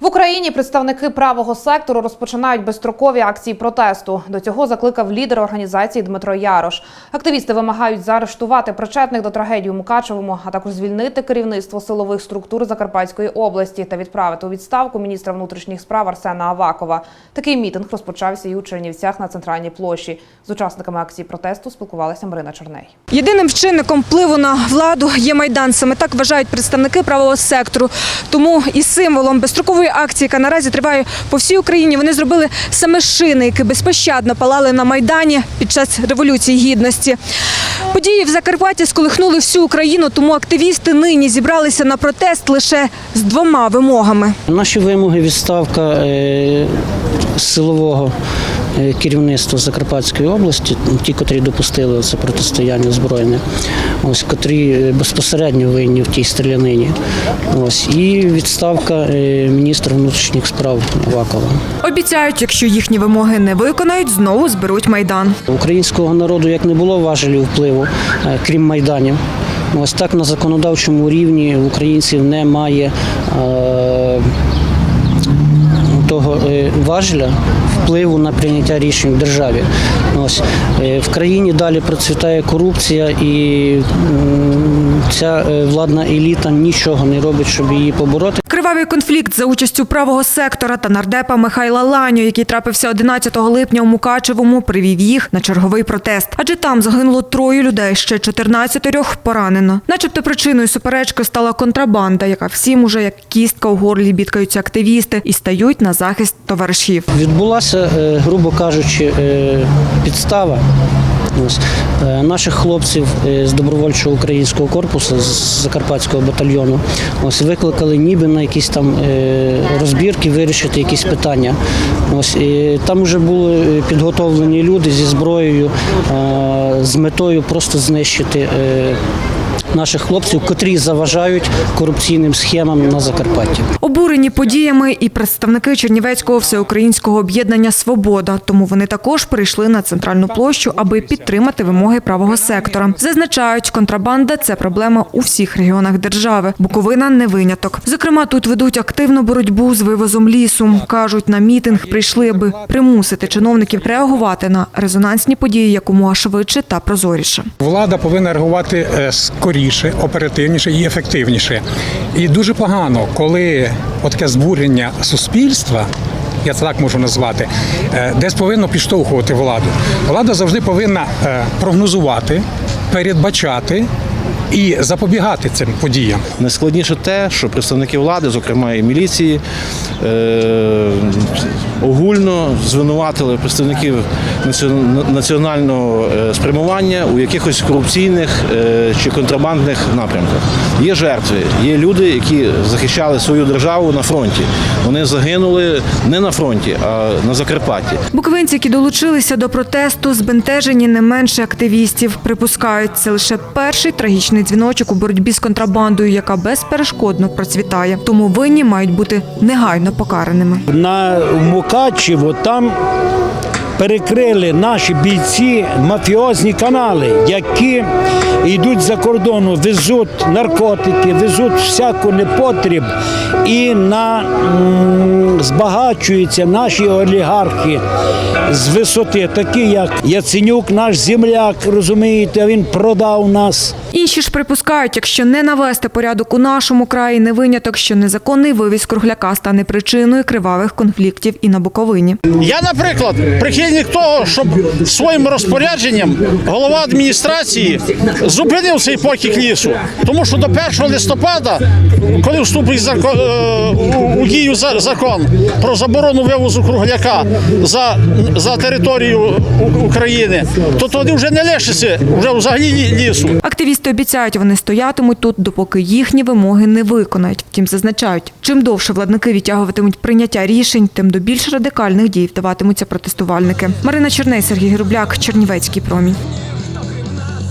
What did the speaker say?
В Україні представники правого сектору розпочинають безстрокові акції протесту. До цього закликав лідер організації Дмитро Ярош. Активісти вимагають заарештувати причетних до трагедії у Мукачевому, а також звільнити керівництво силових структур Закарпатської області та відправити у відставку міністра внутрішніх справ Арсена Авакова. Такий мітинг розпочався і у Чернівцях на центральній площі. З учасниками акції протесту спілкувалася Марина Чорней. Єдиним чинником впливу на владу є майдан. Саме так вважають представники правого сектору. Тому і символом безстрокової акції, яка наразі триває по всій Україні, вони зробили саме шини, які безпощадно палали на майдані під час революції гідності. Події в Закарпатті сколихнули всю Україну, тому активісти нині зібралися на протест лише з двома вимогами. Наші вимоги відставка е, силового е, керівництва Закарпатської області, ті, котрі допустили це протистояння збройне, ось котрі е, безпосередньо винні в тій стрілянині. Ось і відставка е, міністра внутрішніх справ Авакова. Обіцяють, якщо їхні вимоги не виконають, знову зберуть майдан. Українського народу як не було важелів впливу, крім майданів. Ось так на законодавчому рівні українців немає е, того е, важеля впливу на прийняття рішень в державі. Ось е, в країні далі процвітає корупція, і ця е, владна еліта нічого не робить, щоб її побороти. Кривавий конфлікт за участю правого сектора та нардепа Михайла Ланю, який трапився 11 липня у Мукачевому, привів їх на черговий протест. Адже там загинуло троє людей, ще 14 поранено. Начебто причиною суперечки стала контрабанда, яка всім уже як кістка у горлі бідкаються активісти і стають на захист товаришів. Відбулася, е, грубо кажучи, е, підстава. Ось. Е, Наших хлопців е, з добровольчого українського корпусу, з Закарпатського батальйону, ось викликали ніби на якісь там е, розбірки, вирішити якісь питання. Ось і там вже були підготовлені люди зі зброєю з метою просто знищити. Наших хлопців, котрі заважають корупційним схемам на Закарпатті. Обурені подіями і представники Чернівецького всеукраїнського об'єднання Свобода. Тому вони також прийшли на центральну площу, аби підтримати вимоги правого сектора. Зазначають, контрабанда це проблема у всіх регіонах держави. Буковина не виняток. Зокрема, тут ведуть активну боротьбу з вивозом лісу. кажуть, на мітинг прийшли, аби примусити чиновників реагувати на резонансні події якомога швидше та прозоріше. Влада повинна реагувати е, скоріше, оперативніше і ефективніше. І дуже погано, коли таке збурення суспільства. Я це так можу назвати, е, десь повинно підштовхувати владу. Влада завжди повинна е, прогнозувати, передбачати і запобігати цим подіям. Найскладніше те, що представники влади, зокрема і міліції, е, огульно звинуватили представників націон- національного е, спрямування у якихось корупційних е, чи контрабандних напрямках. Є жертви, є люди, які захищали свою державу на фронті. Вони загинули не на фронті, а на Закарпатті. Буковинці, які долучилися до протесту, збентежені не менше активістів. Припускають, це лише перший трагічний дзвіночок у боротьбі з контрабандою, яка безперешкодно процвітає. Тому винні мають бути негайно покараними. на Мукачево там перекрили наші бійці мафіозні канали, які йдуть за кордону, везуть наркотики, везуть всяку непотріб і на, м, збагачуються наші олігархи з висоти, такі як Яценюк, наш земляк, розумієте, він продав нас. Інші ж припускають, якщо не навести порядок у нашому краї, не виняток, що незаконний вивіз кругляка стане причиною кривавих конфліктів і на Буковині. Я, наприклад, прихильник того, щоб своїм розпорядженням голова адміністрації зупинив цей потік лісу. Тому що до 1 листопада, коли вступить закон, е, у дію закон про заборону вивозу кругляка за, за територію України, то тоді вже не лишиться вже взагалі лісу. Активісти обіцяють, вони стоятимуть тут, допоки їхні вимоги не виконають. Втім, зазначають, чим довше владники відтягуватимуть прийняття рішень, тим до більш радикальних дій вдаватимуться протестувальники. Марина Черней, Сергій Грубляк, Чернівецький промінь.